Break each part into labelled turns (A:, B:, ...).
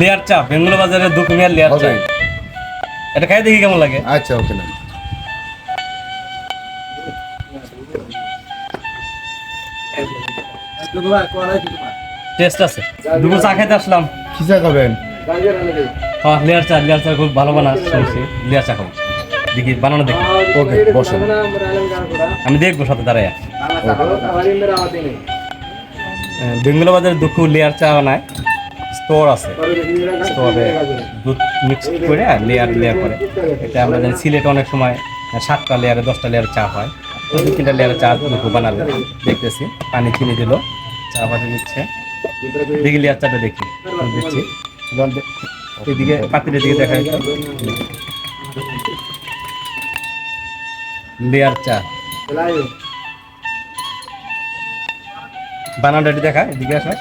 A: Layer চা বেঙ্গল বাজারের দু কুমিয়ার লেয়ার চা। এটা খাই দেখি কেমন লাগে?
B: আচ্ছা ওকে না
A: টেস্ট আছে। চা খাইতে আসলাম।
B: কি চা খাবেন?
A: হ্যাঁ লেয়ার চা লেয়ার চা খুব ভালো বানা শুনছি। লেয়ার চা খাব। দেখি বানানো দেখি।
B: ওকে বসেন।
A: আমি দেখব সাথে দাঁড়ায়। বেঙ্গল বাজারের দুঃখু লেয়ার চা বানায়। স্টোর আছে। স্টোরে দুধ মিক্স করে লেয়ার লেয়ার করে। এটা আমরা জানি সিলেটে অনেক সময় সাতটা লেয়ারে দশটা লেয়ার চা হয়। তো দু তিনটা লেয়ারে চা বানাবে দেখতেছি। পানি চিনি দিল, চা পাতি দিচ্ছে দেখি লেয়ার চাটা দেখি। দিচ্ছি এদিকে পাতিলের দিকে দেখা যাচ্ছে। লেয়ার চা। বানানটা দেখা এদিকে আসো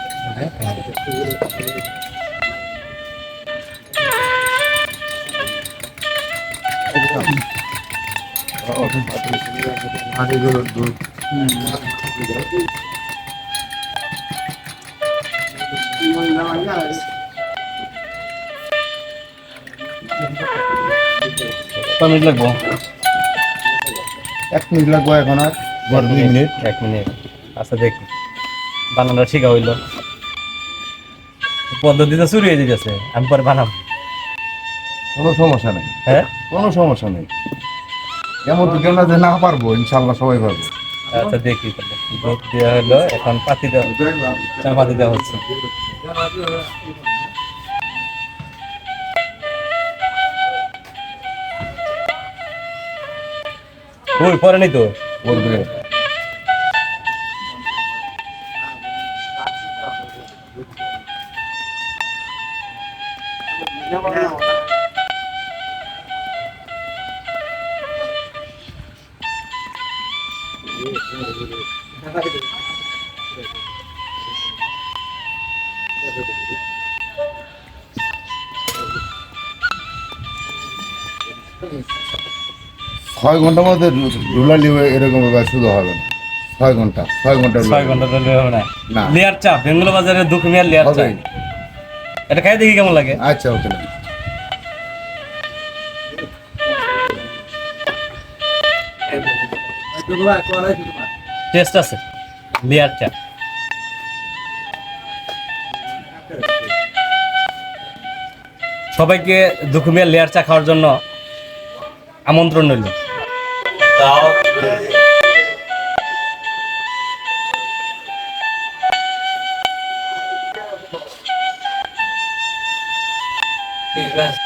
A: মিনিট লাগবো?
B: এক মিনিট লাগবে এখন আর। দুই মিনিট
A: এক মিনিট। আচ্ছা দেখি। বানানোটা শিখা হইল। পদ্ধতিটা শুরু হয়ে যেতেছে আমি পরে বানাবো।
B: কোনো সমস্যা নেই।
A: হ্যাঁ?
B: কোনো সমস্যা নেই। এমন তো কেউ না যে না পারব ইনশাল্লাহ সবাই পারবে।
A: আচ্ছা দেখি দুধ দেওয়া হলো এখন পাতি দেওয়া চা পাতি দেওয়া হচ্ছে। ওই পরে নেই তো?
B: করবে ছয় ঘণ্টার মধ্যে রুলালি এরকম ব্যাপার শুধু হবে না। ছয় ঘণ্টা ছয় ঘণ্টা
A: ছয় ঘণ্টা হবে না। লেয়ার চা বেঙ্গল বাজারের দুঃখ কুমিয়ার লেয়ার চা এটা খাই দেখি কেমন লাগে।
B: আচ্ছা ওকে না
A: টেস্ট আছে। লেয়ার চা। সবাইকে দুকুমিয়া লেয়ার চা খাওয়ার জন্য আমন্ত্রণ রইল। ঠিক আছে